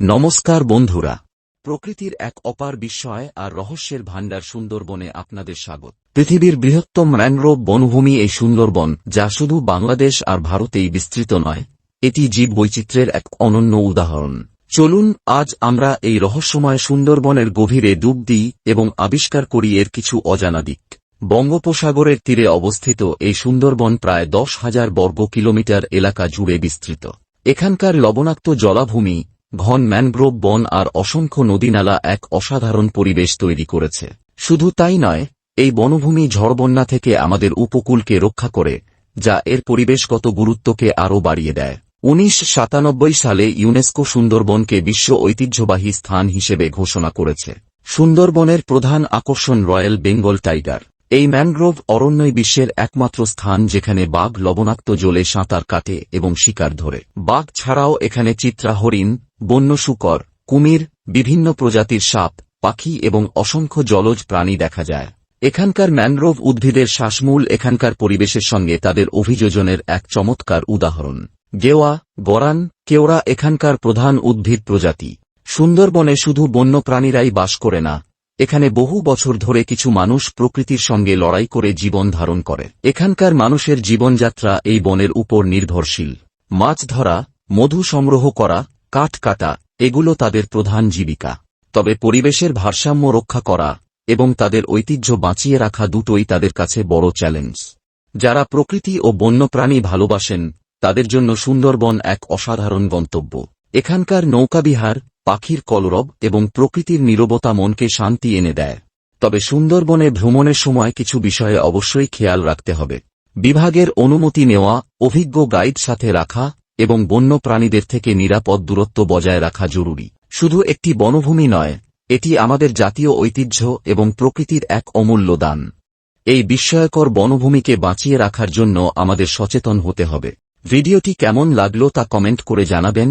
নমস্কার বন্ধুরা। প্রকৃতির এক অপার বিস্ময় আর রহস্যের ভাণ্ডার সুন্দরবনে আপনাদের স্বাগত। পৃথিবীর বৃহত্তম ম্যানগ্রোভ বনভূমি এই সুন্দরবন, যা শুধু বাংলাদেশ আর ভারতেই বিস্তৃত নয়, এটি জীব বৈচিত্র্যের এক অনন্য উদাহরণ। চলুন, আজ আমরা এই রহস্যময় সুন্দরবনের গভীরে ডুব দিই এবং আবিষ্কার করি এর কিছু অজানা দিক। বঙ্গোপসাগরের তীরে অবস্থিত এই সুন্দরবন প্রায় দশ হাজার বর্গ কিলোমিটার এলাকা জুড়ে বিস্তৃত। এখানকার লবণাক্ত জলাভূমি ঘন ম্যানগ্রোভ বন আর অসংখ্য নদীনালা এক অসাধারণ পরিবেশ তৈরি করেছে। শুধু তাই নয়, এই বনভূমি ঝড়বন্যা থেকে আমাদের উপকূলকে রক্ষা করে, যা এর পরিবেশগত গুরুত্বকে আরও বাড়িয়ে দেয়। উনিশ সালে ইউনেস্কো সুন্দরবনকে বিশ্ব ঐতিহ্যবাহী স্থান হিসেবে ঘোষণা করেছে। সুন্দরবনের প্রধান আকর্ষণ রয়্যাল বেঙ্গল টাইগার। এই ম্যানগ্রোভ অরণ্যই বিশ্বের একমাত্র স্থান যেখানে বাঘ লবণাক্ত জলে সাঁতার কাটে এবং শিকার ধরে। বাঘ ছাড়াও এখানে চিত্রা হরিণ, বন্য শুকর, কুমির, বিভিন্ন প্রজাতির সাপ, পাখি এবং অসংখ্য জলজ প্রাণী দেখা যায়। এখানকার ম্যানগ্রোভ উদ্ভিদের শ্বাসমূল এখানকার পরিবেশের সঙ্গে তাদের অভিযোজনের এক চমৎকার উদাহরণ। গেওয়া, গরান, কেওড়া এখানকার প্রধান উদ্ভিদ প্রজাতি। সুন্দরবনে শুধু বন্য প্রাণীরাই বাস করে না এখানে বহু বছর ধরে কিছু মানুষ প্রকৃতির সঙ্গে লড়াই করে জীবন ধারণ করে। এখানকার মানুষের জীবনযাত্রা এই বনের উপর নির্ভরশীল। মাছ ধরা, মধু সংগ্রহ করা, কাঠ কাটা, এগুলো তাদের প্রধান জীবিকা। তবে পরিবেশের ভারসাম্য রক্ষা করা এবং তাদের ঐতিহ্য বাঁচিয়ে রাখা দুটোই তাদের কাছে বড় চ্যালেঞ্জ। যারা প্রকৃতি ও বন্যপ্রাণী ভালোবাসেন, তাদের জন্য সুন্দরবন এক অসাধারণ গন্তব্য। এখানকার নৌকাবিহার পাখির কলরব এবং প্রকৃতির নীরবতা মনকে শান্তি এনে দেয়। তবে সুন্দরবনে ভ্রমণের সময় কিছু বিষয়ে অবশ্যই খেয়াল রাখতে হবে। বিভাগের অনুমতি নেওয়া, অভিজ্ঞ গাইড সাথে রাখা এবং বন্য প্রাণীদের থেকে নিরাপদ দূরত্ব বজায় রাখা জরুরি। শুধু একটি বনভূমি নয়, এটি আমাদের জাতীয় ঐতিহ্য এবং প্রকৃতির এক অমূল্য দান। এই বিস্ময়কর বনভূমিকে বাঁচিয়ে রাখার জন্য আমাদের সচেতন হতে হবে। ভিডিওটি কেমন লাগল তা কমেন্ট করে জানাবেন।